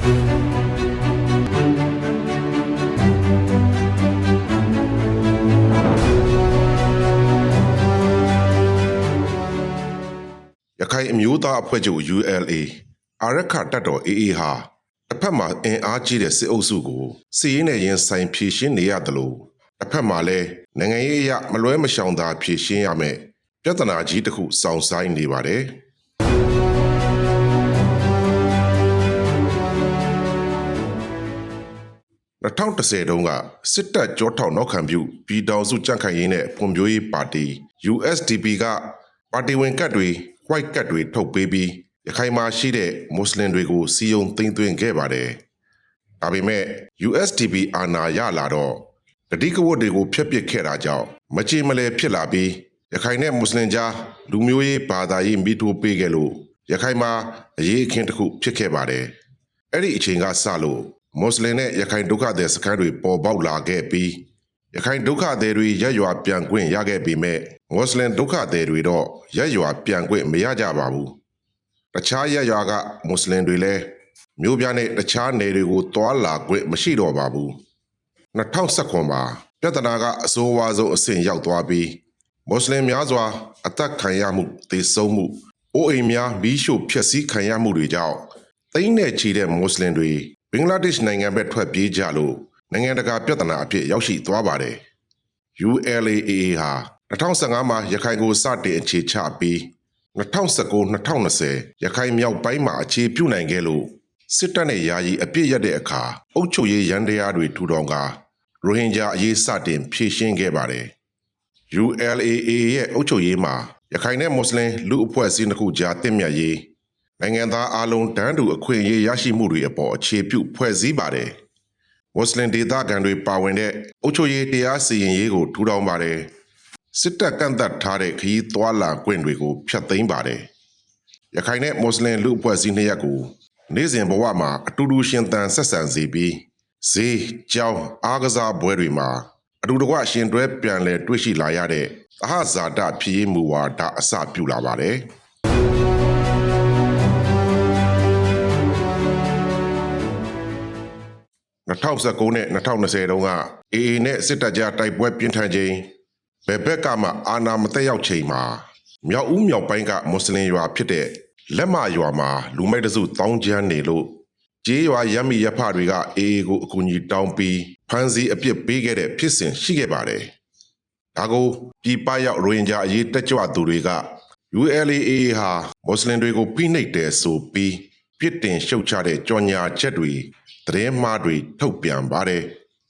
ရခိုင်အမျိုးသားအဖွဲ့ချုပ် ULA အာရခတပ်တော် AA ဟာတစ်ဖက်မှာအင်အားကြီးတဲ့စစ်အုပ်စုကိုစီးရင်နဲ့ရင်ဆိုင်ဖြည့်ရှင်းနေရတယ်လို့တစ်ဖက်မှာလည်းနိုင်ငံရေးအရမလွဲမရှောင်သာဖြည့်ရှင်းရမယ်ပြဿနာကြီးတစ်ခုစောင့်ဆိုင်နေပါတယ် 2010တုန်းကစစ်တပ်ကြောထောက်နောက်ခံပြုပြည်တော်စုကြန့်ခိုင်ရေးနဲ့ဖွံ့ဖြိုးရေးပါတီ USDP ကပါတီဝင်ကတ်တွေ white ကတ်တွေထုတ်ပေးပြီးရခိုင်မှာရှိတဲ့မွတ်စလင်တွေကိုစီယုံသိမ်းသွင်းခဲ့ပါတယ်။ဒါပေမဲ့ USDP အာဏာရလာတော့တတိကဝတ်တွေကိုဖျက်ပစ်ခဲ့တာကြောင့်မချေမလဲဖြစ်လာပြီးရခိုင်နဲ့မွတ်စလင်ကြားလူမျိုးရေးဘာသာရေးမိထိုးပေးခဲ့လို့ရခိုင်မှာအရေးအခင်းတစ်ခုဖြစ်ခဲ့ပါတယ်။အဲ့ဒီအချိန်ကစလို့ မွတ်စလင်နဲ့ရခိုင်ဒုက္ခသည်စခန်းတွေပေါ်ပေါက်လာခဲ့ပြီးရခိုင်ဒုက္ခသည်တွေရက်ရွာပြန်ခွင့်ရခဲ့ပေမဲ့မွတ်စလင်ဒုက္ခသည်တွေတော့ရက်ရွာပြန်ခွင့်မရကြပါဘူး။တခြားရက်ရွာကမွတ်စလင်တွေလည်းမျိုးပြားနဲ့တခြားနယ်တွေကိုတွာလာခွင့်မရှိတော့ပါဘူး။2019မှာပြဿနာကအဆိုးအဝါဆုံးအဆင့်ရောက်သွားပြီးမွတ်စလင်များစွာအသက်ခံရမှုသေဆုံးမှုအိုးအိမ်များမီးရှို့ဖျက်ဆီးခံရမှုတွေကြောင့်တိမ့်နဲ့ချီတဲ့မွတ်စလင်တွေ ဘင်္ဂလားဒေ့ရှ်နိုင်ငံဘက်ထွက်ပြေးကြလို့နိုင်ငံတကာပြဿနာအဖြစ်ရောက်ရှိသွားပါတယ်။ ULAA ဟာ2015မှာရခိုင်ကိုစတင်အခြေချပြီး2019-2020ရခိုင်မြောက်ပိုင်းမှာအခြေပြုနိုင်ခဲ့လို့စစ်တပ်နဲ့ယာယီအပြစ်ရက်တဲ့အခါအုပ်ချုပ်ရေးရန်တရားတွေထူထောင်ကရိုဟင်ဂျာအရေးစတင်ဖြေရှင်းခဲ့ပါတယ်။ ULAA ရဲ့အုပ်ချုပ်ရေးမှာရခိုင်နဲ့မွတ်စလင်လူအဖွဲ့အစည်းတစ်ခုကြားတင့်မြတ်ရေး နိုင်ငံသားအလုံးတန်းတူအခွင့်အရေးရရှိမှုတွေအပေါ်အခြေပြုဖွဲ့စည်းပါတယ်။မွတ်စလင်ဒေသခံတွေပါဝင်တဲ့အုပ်ချုပ်ရေးတရားစီရင်ရေးကိုထူထောင်ပါတယ်။စစ်တပ်ကန့်သက်ထားတဲ့ခရီးသွားလာခွင့်တွေကိုဖျက်သိမ်းပါတယ်။ရခိုင်နဲ့မွတ်စလင်လူအဖွဲ့အစည်းနှစ်ရပ်ကိုနေ့စဉ်ဘဝမှာအတူတူရှင်သန်ဆက်ဆံစေပြီးဈေးကြောင်းအားကစားပွဲတွေမှာအတူတကွရှင်တွဲပြန်လည်တွေ့ရှိလာရတဲ့သဟဇာတဖြစ်ရေးမူဝါဒအစပြုလာပါတယ်။ 2019နဲ့2020တုန်းက AA နဲ့စစ်တပ်ကြားတိုက်ပွဲပြင်းထန်ချိန်ဘယ်ဘက်ကမှအာဏာမတက်ရောက်ချိန်မှာမြောက်ဦးမြောက်ပိုင်းကမွတ်စလင်ရွာဖြစ်တဲ့လက်မရွာမှာလူမိုက်တစုတောင်းကျမ်းနေလို့ကြေးရွာရမ်းမီရဖတွေက AA ကိုအကူအညီတောင်းပြီးဖမ်းဆီးအပြစ်ပေးခဲ့တဲ့ဖြစ်စဉ်ရှိခဲ့ပါတယ်။ဒါကိုပြည်ပရောက်ရိုဟင်ဂျာအရေးတက်ကြွသူတွေက ULAA ဟာမွတ်စလင်တွေကိုဖိနှိပ်တယ်ဆိုပြီး ပြစ်တင်ရှုတ်ချတဲ့ကြော်ညာချက်တွေသတင်းမှားတွေထုတ်ပြန်ပါတယ်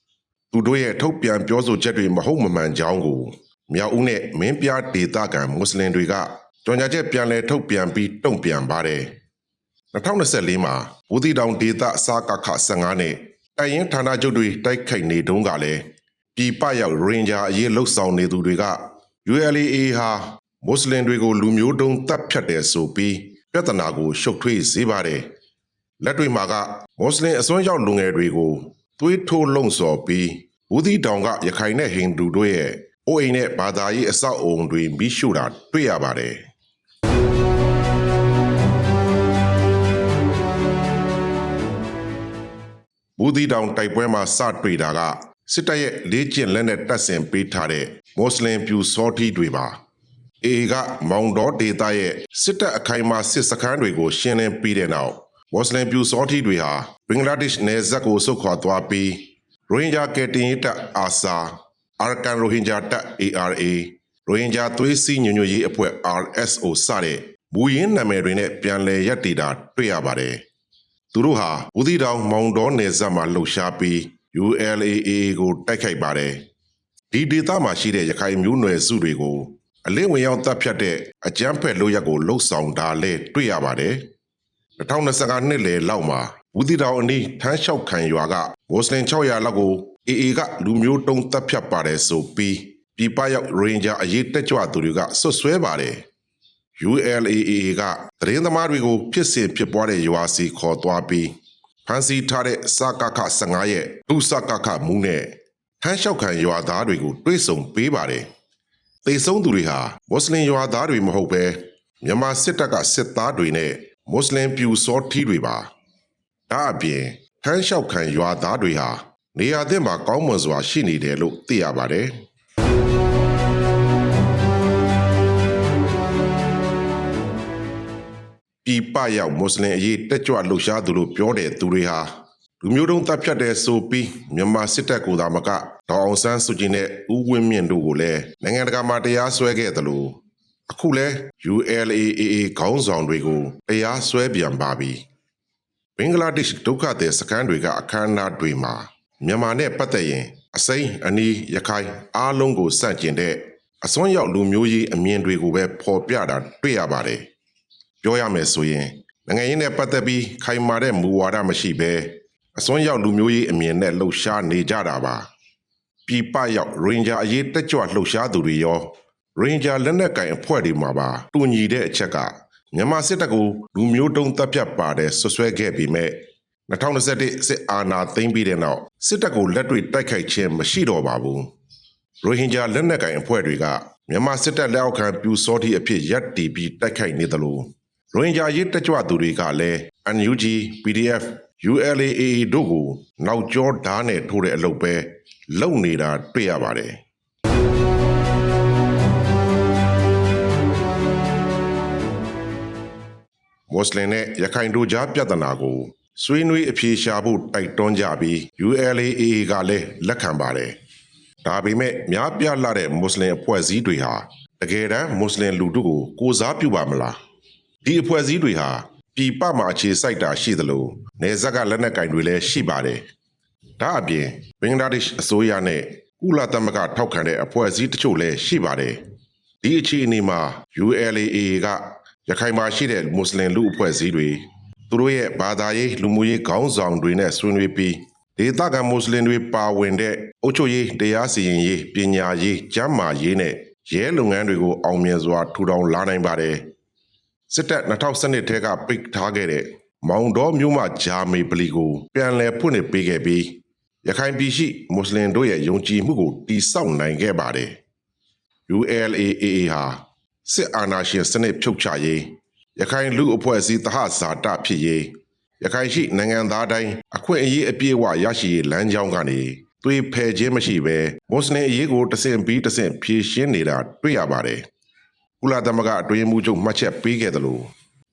။သူတို့ရဲ့ထုတ်ပြန်ပြောဆိုချက်တွေမဟုတ်မမှန်ကြောင်းကိုမြောက်ဦးနဲ့မင်းပြားဒေသခံမွတ်စလင်တွေကကြော်ညာချက်ပြန်လည်ထုတ်ပြန်ပြီးတုံ့ပြန်ပါတယ်။2024မှာဘူးတီတောင်ဒေသစာကခ15နဲ့တိုင်ရင်ဌာနချုပ်တွေတိုက်ခိုက်နေတုန်းကလည်းပြည်ပရောက်ရင်ဂျာအရေးလှုပ်ဆောင်နေသူတွေက ULA ဟာမွတ်စလင်တွေကိုလူမျိုးတုံးတပ်ဖြတ်တယ်ဆိုပြီး ပြဿနာကို ရှုပ်ထွေးစေပါတယ်။လက်တွေမှာကမွတ်စလင်အစွန်းရောက်လူငယ်တွေကိုသွေးထိုးလုံဆော်ပြီးဘူးတီတောင်ကရခိုင်နဲ့ဟိန္ဒူတို့ရဲ့အိုးအိမ်နဲ့ဘာသာရေးအဆောက်အုံတွေမိရှုတာတွေ့ရပါတယ်။ဘူးသီးတောင်တိုက်ပွဲမှာစတွေ့တာကစစ်တပ်ရဲ့လေးကျင့်လက်နဲ့တပ်ဆင်ပေးထားတဲ့မွတ်စလင်ပြူစောထီးတွေပါ အေကမောင်တော်ဒေတာရဲ့စစ်တပ်အခိုင်အမာစစ်စခန်းတွေကိုရှင်းလင်းပြီးတဲ့နောက်မွတ်စလင်ပြူစောထီးတွေဟာဘင်္ဂလားဒေ့ရှ်နယ်စပ်ကိုဆုတ်ခွာသွားပြီးရိုဟင်ဂျာကယ်တင်ရေးတပ်အာဆာအာရကန်ရိုဟင်ဂျာတပ် ARA ရိုဟင်ဂျာသွေးစည်းညွညွတ်ရေးအဖွဲ့ RSO စတဲ့မူရင်းနာမည်တွေနဲ့ပြန်လည်ရပ်တည်တာတွေ့ရပါတယ်။သူတို့ဟာဦးသီတောင်မောင်တော်နယ်စပ်မှာလှုပ်ရှားပြီး ULAA ကိုတိုက်ခိုက်ပါတယ်။ဒီဒေသမှာရှိတဲ့ရခိုင်မျိုးနွယ်စုတွေကို အလင်းဝင်ရောက်တပ်ဖြတ်တဲ့အကြမ်းဖက်လုပ်ရက်ကိုလှုပ်ဆောင်တာလဲတွေ့ရပါတယ်။2025နှစ်လယ်လောက်မှာဦးသီတောင်အနီးထမ်းလျှောက်ခံရွာကမွတ်စလင်600လောက်ကို AA ကလူမျိုးတုံးတပ်ဖြတ်ပါတယ်ဆိုပြီးပြည်ပရောက်ရိုဟင်ဂျာအရေးတက်ကြွသူတွေကဆွတ်ဆွဲပါတယ်။ ULAA ကသတင်းသမားတွေကိုဖြစ်စဉ်ဖြစ်ပွားတဲ့ရွာစီခေါ်သွားပြီးဖမ်းဆီးထားတဲ့စကခ15ရဲ့ဒုစကခမူးနဲ့ထမ်းလျှောက်ခံရွာသားတွေကိုတွေးဆုံပေးပါတယ်။ တေဆုံးသူတွေဟာမွတ်စလင်ရွာသားတွေမဟုတ်ပဲမြန်မာစစ်တပ်ကစစ်သားတွေနဲ့မွတ်စလင်ပြူစောထီးတွေပါဒါအပြင်ထမ်းလျှောက်ခံရွာသားတွေဟာနေရာသစ်မှာကောင်းမွန်စွာရှိနေတယ်လို့သိရပါတယ်။ပြည်ပရောက်မွတ်စလင်အရေးတက်ကြွလှုပ်ရှားသူလို့ပြောတဲ့သူတွေဟာ လူမျိုးတုံးတပ်ဖြတ်တဲ့ဆိုပြီးမြန်မာစစ်တပ်ကိုယ်သာမကဒေါအောင်ဆန်းစုကြည်နဲ့ဦးဝင်းမြင့်တို့ကိုလည်းနိုင်ငံတကာမှာတရားစွဲခဲ့တယ်လို့အခုလဲ ULAAA ခေါင်းဆောင်တွေကိုတရားစွဲပြန်ပါပြီဘင်္ဂလားဒေ့ရှ်ဒုက္ခသည်စခန်းတွေကအခမ်းအနားတွေမှာမြန်မာနဲ့ပတ်သက်ရင်အစိမ်းအနီးရခိုင်အားလုံးကိုစန့်ကျင်တဲ့အစွန်းရောက်လူမျိုးရေးအမြင်တွေကိုပဲဖော်ပြတာတွေ့ရပါတယ်ပြောရမယ်ဆိုရင်နိုင်ငံရေးနဲ့ပတ်သက်ပြီးခိုင်မာတဲ့မူဝါဒမရှိဘဲ အစွန်းရောက်လူမျိုးရေးအမြင်နဲ့လှုပ်ရှားနေကြတာပါပြည်ပရောက်ရင်ဂျာအရေးတက်ကြွလှုပ်ရှားသူတွေရောရင်ဂျာလက်နက်ကင်အဖွဲ့တွေမှာပါတူညီတဲ့အချက်ကမြန်မာစစ်တပ်ကိုလူမျိုးတုံးတပ်ဖြတ်ပါတဲ့ဆွဆွဲခဲ့ပြီးမဲ့2021စစ်အာဏာသိမ်းပြီးတဲ့နောက်စစ်တပ်ကိုလက်တွေ့တိုက်ခိုက်ခြင်းမရှိတော့ပါဘူးရိုဟင်ဂျာလက်နက်ကင်အဖွဲ့တွေကမြန်မာစစ်တပ်လက်အောက်ခံပြူစောတိအဖြစ်ရပ်တည်ပြီးတိုက်ခိုက်နေသလိုရိုဟင်ဂျာရေးတက်ကြွသူတွေကလည်း NUG PDF ULAA တို့ကိုနောက်ကျောဓာတ်နဲ့ထိုးတဲ့အလုပ်ပဲလုပ်နေတာတွေ့ရပါတယ်မွတ်စလင်နဲ့ရခိုင်တို့ကြားပြဿနာကိုဆွေးနွေးအပြေရှားဖို့တိုက်တွန်းကြပြီး ULAA ကလည်းလက်ခံပါတယ်။ဒါပေမဲ့များပြားလာတဲ့မွတ်စလင်အဖွဲ့အစည်းတွေဟာတကယ်တမ်းမွတ်စလင်လူထုကိုကိုစားပြုပါမလား။ဒီအဖွဲ့အစည်းတွေဟာ ပြည်ပမှာအခြေစိုက်တာရှိသလိုနေဇက်ကလက်နက်ကင်တွေလည်းရှိပါတယ်။ဒါအပြင်ဘင်္ဂလားဒေ့ရှ်အစိုးရနဲ့ကုလသမဂ္ဂထောက်ခံတဲ့အဖွဲ့အစည်းတချို့လည်းရှိပါတယ်။ဒီအခြေအနေမှာ ULAA ကရခိုင်မှာရှိတဲ့မွတ်စလင်လူအဖွဲ့အစည်းတွေသူတို့ရဲ့ဘာသာရေးလူမှုရေးခေါင်းဆောင်တွေနဲ့ဆွေးနွေးပြီးဒေသခံမွတ်စလင်တွေပါဝင်တဲ့အုပ်ချုပ်ရေးတရားစီရင်ရေးပညာရေးကျန်းမာရေးနဲ့ရဲလုပ်ငန်းတွေကိုအောင်မြင်စွာထူထောင်လာနိုင်ပါတယ် စစ်တပ်2012ထဲကပိတ်ထားခဲ့တဲ့မောင်တော်မြို့မှဂျာမေပလီကိုပြန်လည်ဖွင့်လှစ်ပေးခဲ့ပြီးရခိုင်ပြည်ရှိမွတ်စလင်တို့ရဲ့ယုံကြည်မှုကိုတိစောက်နိုင်ခဲ့ပါတယ် ULAAA ဟာစစ်အာဏာရှင်စနစ်ဖြုတ်ချရေးရခိုင်လူအဖွဲ့အစည်းတဟဇာတဖြစ်ရေးရခိုင်ရှိနိုင်ငံသားတိုင်းအခွင့်အရေးအပြည့်အဝရရှိရေးလမ်းကြောင်းကနေသွေးဖယ်ခြင်းမရှိဘဲမွတ်စလင်အရေးကိုတဆင့်ပြီးတဆင့်ဖြေရှင်းနေတာတွေ့ရပါတယ်။ ကုလသမဂ္ဂအတွင်းမှုချုပ်မှတ်ချက်ပေးခဲ့တယ်လို့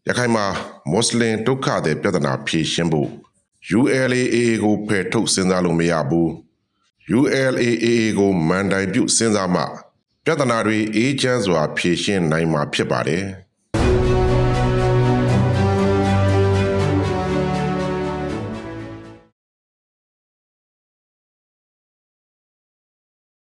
ရခိုင်မှာမွတ်စလင်ဒုက္ခတွေပြဿနာဖြေရှင်းဖို့ ULAA ကိုဖယ်ထုတ်စဉ်းစားလို့မရဘူး။ ULAA ကိုမန်တိုင်ပြုစဉ်းစားမှပြဿနာတွေအေးချမ်းစွာဖြေရှင်းနိုင်မှာဖြစ်ပါတယ်။